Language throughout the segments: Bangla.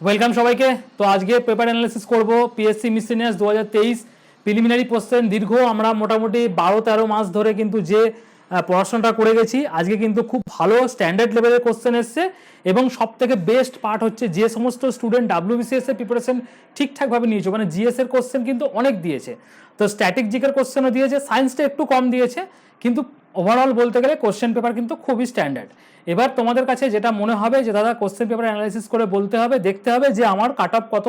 ওয়েলকাম সবাইকে। তো আজকে পেপার অ্যানালিসিস করব পিএসসি মিসিনিয়াস দু হাজার তেইশ। প্রিলিমিনারি কোশ্চেন দীর্ঘ, আমরা মোটামুটি বারো তেরো মাস ধরে কিন্তু যে পড়াশোনাটা করে গেছি, আজকে কিন্তু খুব ভালো স্ট্যান্ডার্ড লেভেলের কোশ্চেন এসছে এবং সব থেকে বেস্ট পার্ট হচ্ছে যে সমস্ত স্টুডেন্ট ডাব্লিউবিসিএস এর প্রিপারেশন ঠিকঠাকভাবে নিয়েছে মানে জিএস এর কোশ্চেন কিন্তু অনেক দিয়েছে। তো স্ট্যাটিক জিকের কোশ্চেনও দিয়েছে সায়েন্সটা একটু কম দিয়েছে, কিন্তু ওভারঅল বলতে গেলে কোশ্চেন পেপার কিন্তু খুবই স্ট্যান্ডার্ড এবার তোমাদের কাছে যেটা মনে হবে যে, দাদা কোশ্চেন পেপার অ্যানালাইসিস করে বলতে হবে, দেখতে হবে যে, আমার কাট অফ কত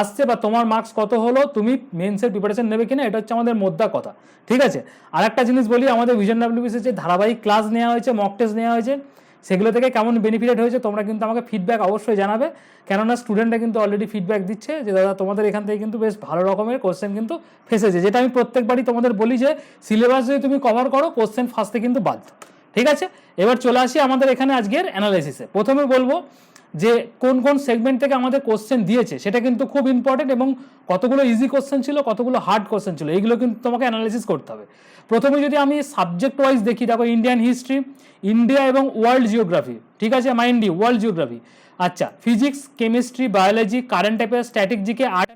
আসছে বা তোমার মার্কস কত হলো, তুমি মেন্সের প্রিপারেশন নেবে কিনা, এটা হচ্ছে আমাদের মোদ্দা কথা, ঠিক আছে? আর একটা জিনিস বলি, আমাদের ভিজন ডাব্লিউবিসির যে ধারাবাহিক ক্লাস নেওয়া হয়েছে মক টেস্ট নেওয়া হয়েছে সেগুলো থেকে কেমন বেনিফিটেড হয়েছে তোমরা কিন্তু আমাকে ফিডব্যাক অবশ্যই জানাবে। কেননা স্টুডেন্টরা কিন্তু অলরেডি ফিডব্যাক দিচ্ছে যে, দাদা, তোমাদের এখান থেকে কিন্তু বেশ ভালো রকমের কোশ্চেন কিন্তু ফেসেছে। যেটা আমি প্রত্যেকবারই তোমাদের বলি যে সিলেবাস যদি তুমি কভার করো কোশ্চেন ফার্স্টে কিন্তু বাদ। ঠিক আছে? এবার চলে আসি আমাদের এখানে আজকের অ্যানালাইসিসে প্রথমে বলব যে কোন কোন সেগমেন্ট থেকে আমাদের কোশ্চেন দিয়েছে, সেটা কিন্তু খুব ইম্পর্টেন্ট এবং কতগুলো ইজি কোশ্চেন ছিল, কতগুলো হার্ড কোশ্চেন ছিল, এইগুলো কিন্তু তোমাকে অ্যানালাইসিস করতে হবে। প্রথমে যদি আমি সাবজেক্ট ওয়াইজ দেখি, দেখো ইন্ডিয়ান হিস্ট্রি ইন্ডিয়া এবং ওয়ার্ল্ড জিওগ্রাফি ঠিক আছে মাইন্ডি ওয়ার্ল্ড জিওগ্রাফি আচ্ছা physics chemistry biology current affairs static GK art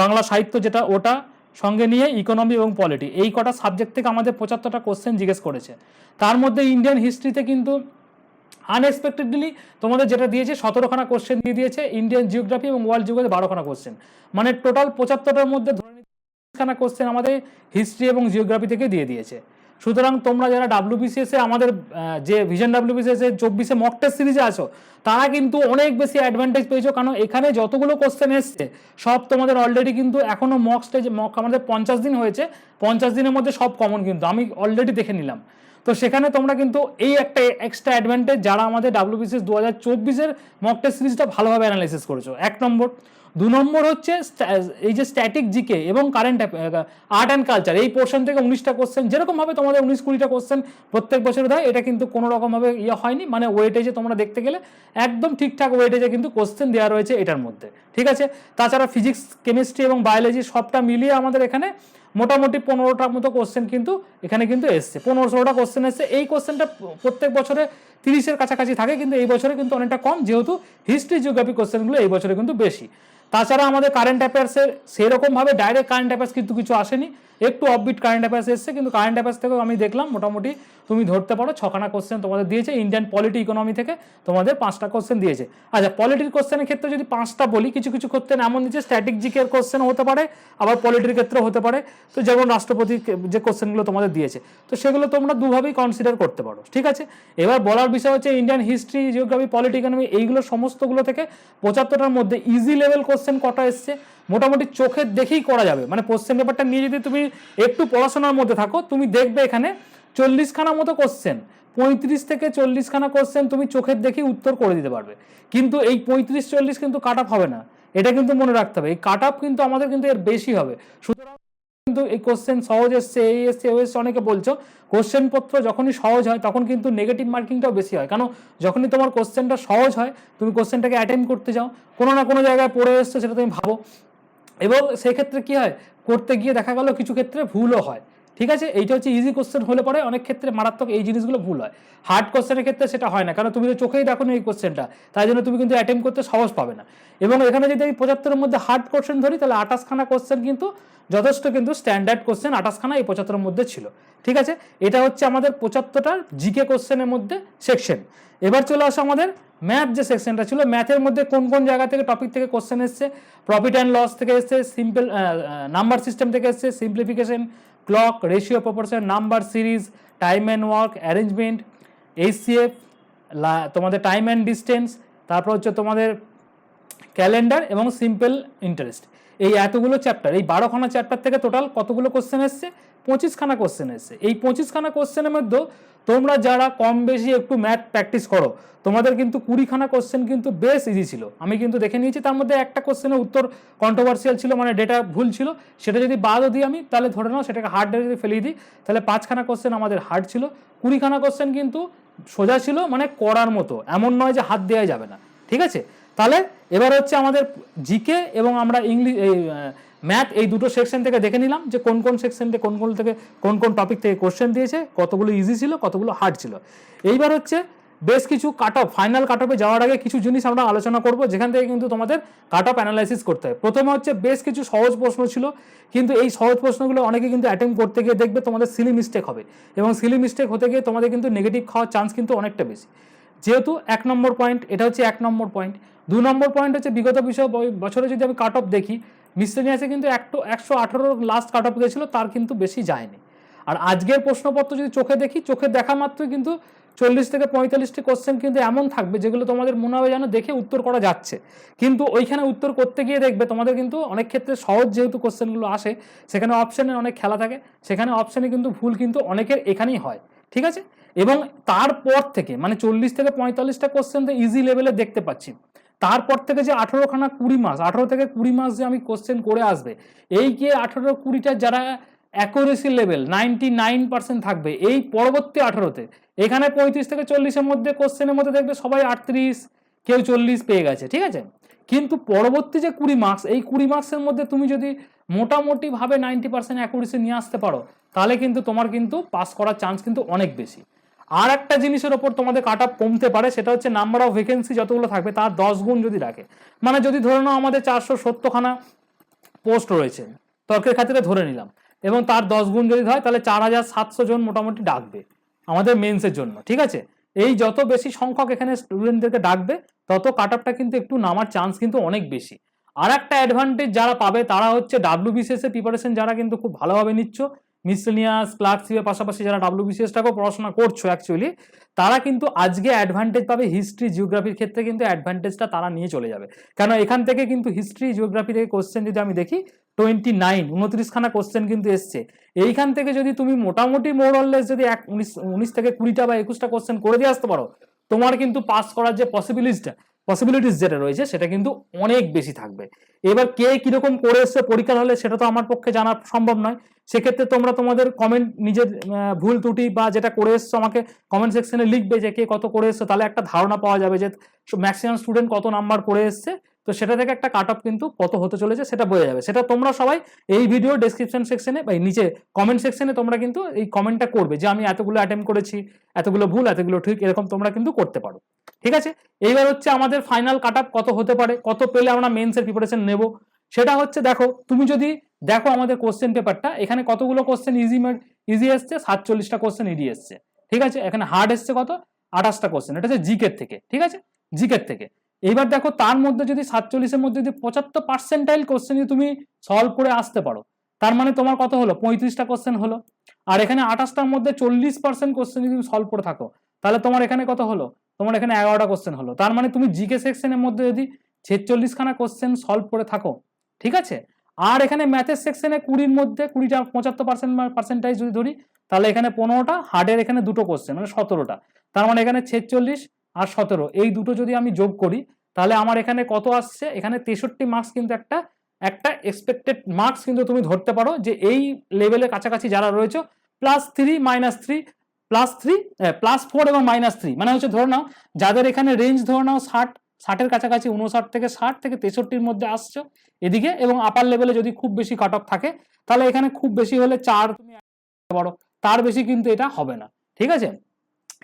Bangla সাহিত্য যেটা, ওটা সঙ্গে নিয়ে ইকোনমি এবং পলিটি এই কটা সাবজেক্ট থেকে আমাদের পঁচাত্তরটা কোশ্চেন জিজ্ঞেস করেছে। তার মধ্যে ইন্ডিয়ান হিস্ট্রিতে কিন্তু আনএক্সপেক্টেডলি তোমাদের যেটা দিয়েছে, সতেরোখানা কোশ্চেন দিয়ে দিয়েছে ইন্ডিয়ান জিওগ্রাফি এবং ওয়ার্ল্ড জিওগ্রাফি বারোখানা কোশ্চেন মানে টোটাল পঁচাত্তরটার মধ্যে ধরে খানা কোশ্চেন আমাদের হিস্ট্রি এবং জিওগ্রাফি থেকে দিয়ে দিয়েছে। সুতরাং তোমরা যারা ডাব্লিউবিসিএস এ আমাদের যে ভিশন ডাব্লিউবিসিএস এর চব্বিশে মক টেস্ট সিরিজে আছো, তারা কিন্তু অনেক বেশি অ্যাডভান্টেজ পেয়েছ, কারণ এখানে যতগুলো কোশ্চেন এসছে, সব তোমাদের অলরেডি কিন্তু এখনও মক স্টেজ মক আমাদের পঞ্চাশ দিন হয়েছে, পঞ্চাশ দিনের মধ্যে সব কমন কিন্তু, আমি অলরেডি দেখে নিলাম। তো সেখানে তোমরা কিন্তু এই একটা এক্সট্রা অ্যাডভান্টেজ যারা আমাদের ডাব্লিউবিসিএস দু হাজার চব্বিশের মক টেস্ট সিরিজটা ভালোভাবে অ্যানালাইসিস করেছ। এক নম্বর দু নম্বর হচ্ছে এই যে স্ট্যাটিক জিকে এবং কারেন্ট আর্ট অ্যান্ড কালচার এই পোর্শন থেকে উনিশটা কোশ্চেন যেরকমভাবে তোমাদের উনিশ কুড়িটা কোশ্চেন প্রত্যেক বছর দেয়, এটা কিন্তু কোনো রকমভাবে ইয়ে হয়নি মানে ওয়েটেজে তোমরা দেখতে গেলে একদম ঠিকঠাক ওয়েটেজে কিন্তু কোশ্চেন দেওয়া রয়েছে এটার মধ্যে, ঠিক আছে? তাছাড়া ফিজিক্স কেমিস্ট্রি এবং বায়োলজি সবটা মিলিয়ে আমাদের এখানে মোটামুটি পনেরোটার মতো কোশ্চেন কিন্তু এখানে কিন্তু এসছে। পনেরো ষোলোটা কোশ্চেন এসছে। এই কোশ্চেনটা প্রত্যেক বছরে তিরিশের কাছাকাছি থাকে কিন্তু এই বছরে কিন্তু অনেকটা কম, যেহেতু হিস্ট্রি জিওগ্রাফি কোশ্চেনগুলো এই বছরে কিন্তু বেশি। তাছাড়া আমাদের কারেন্ট অ্যাফেয়ার্সের সেরকমভাবে ডাইরেক্ট কারেন্ট অ্যাফেয়ার্স কিন্তু কিছু আসেনি। একটু অফবিট কারেন্ট অ্যাফেয়ার্স এসছে, কিন্তু কারেন্ট অ্যাফেয়ার্স থেকেও আমি দেখলাম মোটামুটি তুমি ধরতে পারো, ছখানা কোশ্চেন তোমাদের দিয়েছে ইন্ডিয়ান পলিটি ইকোনমি থেকে তোমাদের পাঁচটা কোশ্চেন দিয়েছে। আচ্ছা পলিটির কোশ্চেনের ক্ষেত্রে যদি পাঁচটা বলি, কিছু কিছু কোশ্চেন এমন দিচ্ছে স্ট্যাটিক জিকের কোশ্চেন হতে পারে, আবার পলিটির ক্ষেত্রে হতে পারে। তো যেমন রাষ্ট্রপতি যে কোশ্চেনগুলো তোমাদের দিয়েছে, তো সেগুলো তোমরা দুভাবেই কনসিডার করতে পারো, ঠিক আছে? এবার বলার বিষয় হচ্ছে Indian history geography polity economy এইগুলো সমস্তগুলো থেকে পঁচাত্তরটার মধ্যে ইজি লেভেল কোশ্চেন কটা এসছে? মোটামুটি চোখের দেখেই করা যাবে। মানে কোশ্চেন পেপারটা নিয়ে যদি তুমি একটু পড়াশোনার মধ্যে থাকো, তুমি দেখবে এখানে চল্লিশখানা মতো কোশ্চেন পঁয়ত্রিশ থেকে চল্লিশখানা কোশ্চেন তুমি চোখের দেখেই উত্তর করে দিতে পারবে। কিন্তু এই পঁয়ত্রিশ, চল্লিশ কিন্তু কাট হবে না। এটা কিন্তু মনে রাখতে হবে। এই কাট কিন্তু আমাদের কিন্তু এর বেশি হবে। সুতরাং কিন্তু এই কোশ্চেন সহজ এসছে, এই এসছে ওই এসছে অনেকে বলছো কোশ্চেন পত্র যখনই সহজ হয় তখন কিন্তু নেগেটিভ মার্কিংটাও বেশি হয়। কেন? যখনই তোমার কোশ্চেনটা সহজ হয়, তুমি কোশ্চেনটাকে অ্যাটেন্ড করতে যাও। কোনো না কোনো জায়গায় পড়ে এসছো, সেটা তুমি ভাবো। এবং সেক্ষেত্রে কি হয়? করতে গিয়ে দেখা গেল কিছু ক্ষেত্রে ভুলও হয়। ঠিক আছে? এইটা হচ্ছে ইজি কোশ্চেন হলে পরে অনেক ক্ষেত্রে মারাত্মক এই জিনিসগুলো ভুল হয়। হার্ড কোশ্চেনের ক্ষেত্রে সেটা হয় না, কারণ তুমি তো চোখেই দেখো এই কোশ্চেনটা তাই জন্য তুমি কিন্তু অ্যাটেম্প করতে সহজ পাবে না। এবং এখানে যদি আমি পঁচাত্তরের মধ্যে হার্ড কোশ্চেন ধরি, তাহলে আঠাশখানা কোশ্চেন কিন্তু যথেষ্ট কিন্তু স্ট্যান্ডার্ড কোশ্চেন আঠাশখানা এই পঁচাত্তরের মধ্যে ছিল। ঠিক আছে? এটা হচ্ছে আমাদের পঁচাত্তরটার জিকে কোশ্চেনের মধ্যে সেকশন এবার চলে আসো আমাদের ম্যাথ যে সেকশনটা ছিল ম্যাথের মধ্যে কোন কোন জায়গা থেকে টপিক থেকে কোশ্চেন এসছে? প্রফিট অ্যান্ড লস থেকে এসছে সিম্পল নাম্বার সিস্টেম থেকে এসছে simplification clock ratio proportion number series time and work arrangement HCF তোমাদের টাইম অ্যান্ড ডিস্টেন্স তারপর হচ্ছে তোমাদের ক্যালেন্ডার এবং সিম্পল ইন্টারেস্ট এই এতগুলো চ্যাপ্টার এই বারোখানা চ্যাপ্টার থেকে টোটাল কতগুলো কোশ্চেন এসছে? পঁচিশখানা কোশ্চেন এসছে। এই পঁচিশখানা কোশ্চেনের মধ্যে তোমরা যারা কম বেশি একটু ম্যাথ প্র্যাকটিস করো, তোমাদের কিন্তু কুড়িখানা কোশ্চেন কিন্তু বেশ ইজি ছিল। আমি কিন্তু দেখে নিয়েছি, তার মধ্যে একটা কোশ্চেনের উত্তর কন্ট্রোভার্সিয়াল ছিল মানে ডেটা ভুল ছিল। সেটা যদি বাদও দিই আমি, তাহলে ধরে নাও সেটাকে হার্ড যদি ফেলিয়ে দিই। তাহলে পাঁচখানা কোশ্চেন আমাদের হার্ড ছিল। কুড়িখানা কোশ্চেন কিন্তু সোজা ছিল মানে করার মতো। এমন নয় যে হাত দেওয়া যাবে না। ঠিক আছে? তাহলে এবার হচ্ছে আমাদের জিকে এবং আমরা ইংলিশ ম্যাথ এই দুটো সেকশন থেকে দেখে নিলাম যে কোন কোন সেকশন থেকে কোন কোন থেকে কোন কোন টপিক থেকে কোশ্চেন দিয়েছে, কতগুলো ইজি ছিল, কতগুলো হার্ড ছিল। এইবার হচ্ছে বেশ কিছু কাট অফ ফাইনাল কাট অফে যাওয়ার আগে কিছু জিনিস আমরা আলোচনা করব, যেখান থেকে কিন্তু তোমাদের কাট অফ অ্যানালাইসিস করতে হয়। প্রথমে হচ্ছে বেশ কিছু সহজ প্রশ্ন ছিল, কিন্তু এই সহজ প্রশ্নগুলো অনেকে কিন্তু অ্যাটেম্প করতে গিয়ে দেখবে তোমাদের সিলি মিস্টেক হবে এবং সিলি মিস্টেক হতে গিয়ে তোমাদের কিন্তু নেগেটিভ খাওয়ার চান্স কিন্তু অনেকটা বেশি। যেহেতু এক নম্বর পয়েন্ট এটা হচ্ছে এক নম্বর পয়েন্ট দু নম্বর পয়েন্ট হচ্ছে বিগত বিষয় বছরে যদি আমি কাট অফ দেখি মিসলেনিয়াসে কিন্তু একটু একশো আঠারো লাস্ট কাট অফ গেছিল, তার কিন্তু বেশি যায়নি। আর আজকের প্রশ্নপত্র যদি চোখে দেখি, চোখে দেখা মাত্রই কিন্তু চল্লিশ থেকে পঁয়তাল্লিশটি কোশ্চেন কিন্তু এমন থাকবে, যেগুলো তোমাদের মনে হবে যেন দেখে উত্তর করা যাচ্ছে। কিন্তু ওইখানে উত্তর করতে গিয়ে দেখবে, তোমাদের কিন্তু অনেক ক্ষেত্রে সহজ যেহেতু কোশ্চেনগুলো আসে, সেখানে অপশানে অনেক খেলা থাকে, সেখানে অপশানে কিন্তু ভুল কিন্তু অনেকের এখানেই হয়, ঠিক আছে? এবং তারপর থেকে মানে চল্লিশ থেকে পঁয়তাল্লিশটা কোশ্চেন তো ইজি লেভেলে দেখতে পাচ্ছি। তারপর থেকে যে আঠেরোখানা কুড়ি মাস, আঠেরো থেকে কুড়ি মাস যে আমি কোশ্চেন করে আসবে, এই যে আঠেরো কুড়িটা যারা accuracy level ninety nine percent থাকবে, এই পরবর্তী আঠেরোতে, এখানে পঁয়ত্রিশ থেকে চল্লিশের মধ্যে কোশ্চেনের মধ্যে দেখবে সবাই আটত্রিশ, কেউ চল্লিশ পেয়ে গেছে, ঠিক আছে? কিন্তু পরবর্তী যে কুড়ি মার্কস এই কুড়ি মার্কসের মধ্যে তুমি যদি মোটামুটিভাবে নাইনটি পার্সেন্ট অ্যাকুরেসি নিয়ে আসতে পারো, তাহলে কিন্তু তোমার কিন্তু পাস করার চান্স কিন্তু অনেক বেশি। আর একটা জিনিসের ওপর তোমাদের কাট অফ কমতে পারে, সেটা হচ্ছে নাম্বার অফ ভ্যাকেন্সি যতগুলো থাকবে, তার দশ গুণ যদি রাখে। মানে যদি ধরে নাও আমাদের চারশো সত্তরখানা পোস্ট রয়েছে, তর্কের খাতিরে ধরে নিলাম। এবং তার দশ গুণ যদি হয়, তাহলে চার হাজার সাতশো জন মোটামুটি ডাকবে, আমাদের মেন্সের জন্য, ঠিক আছে? এই যত বেশি সংখ্যক এখানে স্টুডেন্টদেরকে ডাকবে, তত কাট অফটা কিন্তু একটু নামার চান্স কিন্তু অনেক বেশি। আর একটা অ্যাডভান্টেজ যারা পাবে, তারা হচ্ছে ডাব্লিউ বিসিএস এর প্রিপারেশন যারা কিন্তু খুব ভালোভাবে নিচ্ছ মিসলিনিয়াস ক্লার্কশিপের পাশাপাশি যারা ডাব্লিউ বিসিএসটাকেও পড়াশোনা করছ অ্যাকচুয়ালি তারা কিন্তু আজকে অ্যাডভান্টেজ পাবে হিস্ট্রি জিওগ্রাফির ক্ষেত্রে কিন্তু অ্যাডভান্টেজটা তারা নিয়ে চলে যাবে। কেন এখান থেকে কিন্তু হিস্ট্রি জিওগ্রাফি থেকে কোশ্চেন যদি আমি দেখি টোয়েন্টি নাইন উনত্রিশখানা কোশ্চেন কিন্তু এসছে। এইখান থেকে যদি তুমি মোটামুটি মোরললেস যদি এক, উনিশ উনিশ থেকে কুড়িটা বা একুশটা কোশ্চেন করে দিয়ে আসতে পারো, তোমার কিন্তু পাস করার যে পসিবিলিটিসটা পসিবিলিটিস যেটা রয়েছে, সেটা কিন্তু অনেক বেশি থাকবে। এবার কে কীরকম করে এসছে পরীক্ষার হলে সেটা তো আমার পক্ষে জানা সম্ভব নয়। সেক্ষেত্রে তোমরা তোমাদের কমেন্ট নিজের ভুল ত্রুটি বা যেটা করে এসছো আমাকে কমেন্ট সেকশনে লিখবে যে কে কত করে এসছো। তাহলে একটা ধারণা পাওয়া যাবে যে ম্যাক্সিমাম স্টুডেন্ট কত নাম্বার করে এসছে। তো সেটা থেকে একটা কাট অফ কিন্তু কত হতে চলেছে সেটা বোঝা যাবে। সেটা তোমরা সবাই এই ভিডিও ডেসক্রিপশন সেকশনে বা নিচে কমেন্ট সেকশনে তোমরা কিন্তু এই কমেন্টটা করবে যে আমি এতগুলো অ্যাটেম্প করেছি, এতগুলো ভুল, এতগুলো ঠিক এরকম তোমরা কিন্তু করতে পারো। ঠিক আছে? এইবার হচ্ছে আমাদের ফাইনাল কাট কত হতে পারে, কত পেলে আমরা মেন্সের প্রিপারেশন নেব? সেটা হচ্ছে দেখো, তুমি যদি দেখো আমাদের কোশ্চেন পেপারটা এখানে কতগুলো কোশ্চেন ইজি ইজি এসছে? সাতচল্লিশটা কোশ্চেন ইডি এসছে। ঠিক আছে? এখানে হার্ড এসছে কত? আঠাশটা কোশ্চেন এটা হচ্ছে জিকের থেকে। ঠিক আছে? জিকের থেকে। এইবার দেখো, তার মধ্যে যদি সাতচল্লিশের মধ্যে যদি পঁচাত্তর পার্সেন্টাইল কোশ্চেন যদি তুমি সলভ করে আসতে পারো, তার মানে তোমার কত হলো? পঁয়ত্রিশটা কোশ্চেন হলো। আর এখানে আঠাশটার মধ্যে চল্লিশ পার্সেন্ট কোশ্চেন যদি তুমি সলভ করে থাকো, তাহলে তোমার এখানে কত হলো? তোমার এখানে এগারোটা কোশ্চেন হলো। তার মানে তুমি জিকে সেকশনের মধ্যে যদি ছেচল্লিশ খানা কোশ্চেন সলভ করে থাকো, ঠিক আছে? আর এখানে ম্যাথের সেকশনে কুড়ির মধ্যে কুড়িটা পঁচাত্তর পার্সেন্ট পার্সেন্টাইজ যদি ধরি, তাহলে এখানে পনেরোটা হার্ডের এখানে দুটো কোশ্চেন মানে সতেরোটা। তার মানে এখানে ছেচল্লিশ আর সতেরো, এই দুটো যদি আমি যোগ করি, তাহলে আমার এখানে কত আসছে? এখানে তেষট্টি মার্কস কিন্তু একটা একটা এক্সপেক্টেড মার্কস কিন্তু তুমি ধরতে পারো যে এই লেভেলের কাছাকাছি যারা রয়েছে plus three minus three plus three plus four এবং মাইনাস থ্রি মানে হচ্ছে ধরে নাও, যাদের এখানে রেঞ্জ ধরে নাও ষাট, ষাটের কাছাকাছি উনষাট থেকে ষাট থেকে তেষট্টির মধ্যে আসছো এদিকে এবং আপার লেভেলে যদি খুব বেশি কাট অফ থাকে, তাহলে এখানে খুব বেশি হলে চার তুমি পারো। তার বেশি কিন্তু এটা হবে না। ঠিক আছে?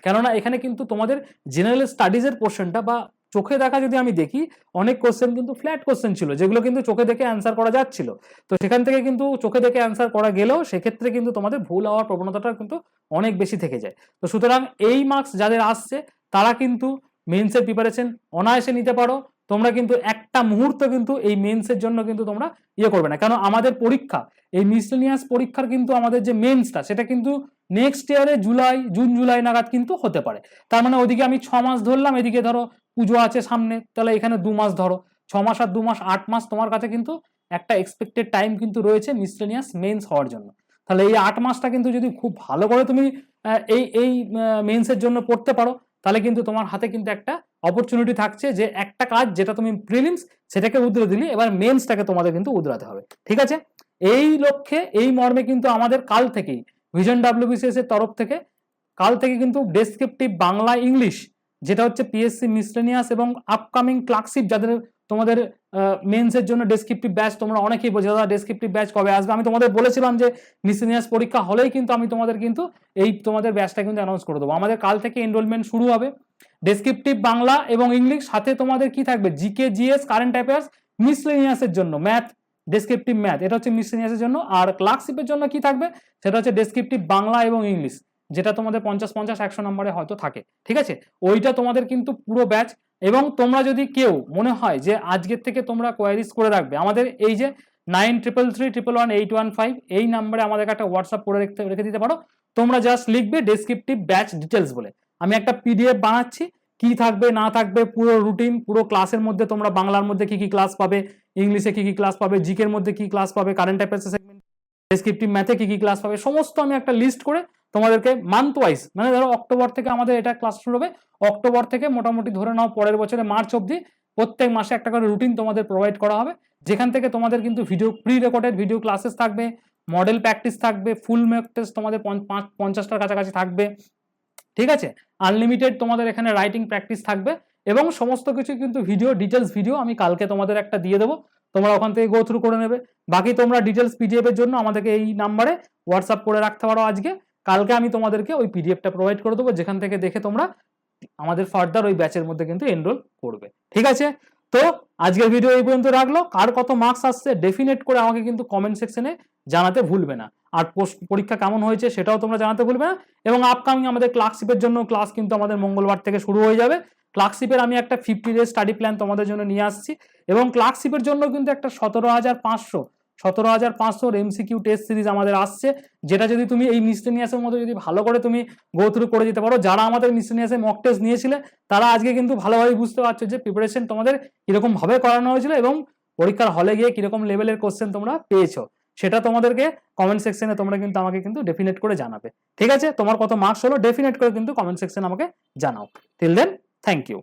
কেননা এখানে কিন্তু তোমাদের জেনারেল স্টাডিজের পোর্শনটা বা চোখে দেখা যদি আমি দেখি, অনেক কোশ্চেন কিন্তু ফ্ল্যাট কোশ্চেন ছিল, যেগুলো কিন্তু চোখে দেখে অ্যান্সার করা যাচ্ছিল। তো সেখান থেকে কিন্তু চোখে দেখে অ্যান্সার করা গেলেও সেক্ষেত্রে কিন্তু তোমাদের ভুল হওয়ার প্রবণতাটা কিন্তু অনেক বেশি থেকে যায়। তো সুতরাং এই মার্কস যাদের আসছে, তারা কিন্তু মেন্সের প্রিপারেশন অনায়াসে নিতে পারো। তোমরা কিন্তু একটা মুহূর্ত কিন্তু এই মেন্সের জন্য কিন্তু তোমরা ইয়ে করবে না। কেন আমাদের পরীক্ষা, এই মিসলেনিয়াস পরীক্ষার কিন্তু আমাদের যে মেন্সটা সেটা কিন্তু নেক্সট ইয়ারে জুলাই, জুন, জুলাই নাগাদ কিন্তু হতে পারে। তার মানে ওদিকে আমি ছ মাস ধরলাম, এদিকে ধরো পুজো আছে সামনে, তাহলে এখানে দু মাস ধরো। ছ মাস আর দু মাস, আট মাস তোমার কাছে কিন্তু একটা এক্সপেক্টেড টাইম কিন্তু রয়েছে মিসলেনিয়াস মেন্স হওয়ার জন্য। তাহলে এই আট মাসটা কিন্তু যদি খুব ভালো করে তুমি এই এই মেন্সের জন্য পড়তে পারো, তাহলে কিন্তু তোমার হাতে কিন্তু একটা অপরচুনিটি থাকছে যে একটা কাজ যেটা তুমি প্রিলিমস সেটাকে উদরে দিলি এবার মেন্সটাকে তোমাদের কিন্তু উদরাতে হবে। ঠিক আছে? এই লক্ষ্যে, এই মর্মে কিন্তু আমাদের কাল থেকেই ভিজন ডাব্লিউবিসিএস এর তরফ থেকে, কাল থেকে কিন্তু ডেসক্রিপটিভ বাংলা ইংলিশ যেটা হচ্ছে পিএসসি মিসলেনিয়াস এবং আপকামিং ক্লার্কশিপ যাদের তোমাদের মেন্সের জন্য ডেসক্রিপটিভ ব্যাচ তোমরা অনেকেই বোঝো দাদা ডেসক্রিপটিভ ব্যাচ কবে আসবে? আমি তোমাদের বলেছিলাম যে মিসলেনিয়াস পরীক্ষা হলেই কিন্তু আমি তোমাদের কিন্তু এই তোমাদের ব্যাচটা কিন্তু অ্যানাউন্স করে দেবো। আমাদের কাল থেকে এনরোলমেন্ট শুরু হবে। ডেসক্রিপটিভ বাংলা এবং ইংলিশ, সাথে তোমাদের কি থাকবে? জিকে জিএস কারেন্ট অ্যাফেয়ার্স মিসলেনিয়াসের জন্য ম্যাথ ডেসক্রিপটিভ ম্যাথ এটা হচ্ছে মিসলেনিয়াসের জন্য। আর ক্লার্কশিপের জন্য কি থাকবে? সেটা হচ্ছে ডেসক্রিপটিভ বাংলা এবং ইংলিশ। যেটা তোমাদের পঞ্চাশ পঞ্চাশ একশো নম্বরে হয়তো থাকে, ঠিক আছে? ওইটা তোমাদের কিন্তু পুরো ব্যাচ এবং তোমরা যদি কেউ, মনে হয় যে আজকের থেকে তোমরা কোয়ারিজ করে রাখবে, আমাদের এই যে nine triple three triple one eight one five এই নাম্বারে আমাদেরকে একটা হোয়াটসঅ্যাপ করে রেখে রেখে দিতে পারো। তোমরা জাস্ট লিখবে ডেসক্রিপটিভ ব্যাচ ডিটেলস বলে। আমি একটা পিডিএফ বানাচ্ছি, কি থাকবে, না থাকবে, পুরো রুটিন পুরো ক্লাসের মধ্যে তোমরা বাংলার মধ্যে কি কি ক্লাস পাবে, ইংলিশে কি কি ক্লাস পাবে জিকের মধ্যে কি ক্লাস পাবে কারেন্ট অ্যাফেয়ার্স সেগমেন্ট ডেসক্রিপটিভ ম্যাথে কি কি ক্লাস পাবে, সমস্ত আমি একটা লিস্ট করে তোমাদেরকে মান্থ ওয়াইজ মানে ধরো অক্টোবর থেকে আমাদের এটা ক্লাস শুরু হবে অক্টোবর থেকে মোটামুটি ধরে নাও পরের বছরে মার্চ অবধি প্রত্যেক মাসে একটা করে রুটিন তোমাদের প্রোভাইড করা হবে। যেখান থেকে তোমাদের কিন্তু video pre recorded video classes থাকবে মডেল প্র্যাকটিস থাকবে ফুল ম্যাক টেস্ট তোমাদের পঞ্চাশটার কাছাকাছি থাকবে। ঠিক আছে? আনলিমিটেড তোমাদের এখানে রাইটিং প্র্যাকটিস থাকবে এবং সমস্ত কিছু কিন্তু ভিডিও ডিটেলস ভিডিও আমি কালকে তোমাদের একটা দিয়ে দেবো। তোমরা ওখান থেকে গো থ্রু করে নেবে। বাকি তোমরা ডিটেলস পিডিএফ এর জন্য আমাদেরকে এই নাম্বারে হোয়াটসঅ্যাপ করে রাখতে পারো আজকে। কালকে আমি তোমাদেরকে ওই পিডিএফটা প্রোভাইড করে দেবো, যেখান থেকে দেখে তোমরা আমাদের ফার্দার ওই ব্যাচের মধ্যে কিন্তু এনরোল করবে। ঠিক আছে? তো আজকের ভিডিও এই পর্যন্ত রাখল। কার কত মার্কস আসছে ডেফিনেট করে আমাকে কিন্তু কমেন্ট সেকশনে জানাতে ভুলবে না। আর পরীক্ষা কেমন হয়েছে সেটাও তোমরা জানাতে ভুলবে না। এবং আপকামিং আমাদের ক্লার্কশিপের জন্য ক্লাস কিন্তু আমাদের মঙ্গলবার থেকে শুরু হয়ে যাবে। ক্লার্কশিপের আমি একটা ফিফটি ডেজ স্টাডি প্ল্যান তোমাদের জন্য নিয়ে আসছি। এবং ক্লার্কশিপের জন্য কিন্তু একটা সতেরো হাজার পাঁচশো সতেরো হাজার পাঁচশোর এমসিকিউ টেস্ট সিরিজ আমাদের আসছে, যেটা যদি তুমি এই মিসলেনিয়াসের মধ্যে যদি ভালো করে তুমি গো থ্রু করে দিতে পারো, যারা আমাদের মিসলেনিয়াসে মক টেস্ট নিয়েছিলে, তারা আজকে কিন্তু ভালোভাবে বুঝতে পারছ যে প্রিপারেশন তোমাদের কীরকম ভাবে করানো হয়েছিল এবং পরীক্ষার হলে গিয়ে কীরকম লেভেলের কোশ্চেন তোমরা পেয়েছ। সেটা তোমাদেরকে কমেন্ট সেকশনে তোমরা কিন্তু আমাকে কিন্তু ডেফিনেট করে জানাবে। ঠিক আছে? তোমার কত মার্কস হলো ডেফিনেট করে কিন্তু কমেন্ট সেকশনে আমাকে জানাও। Till then thank you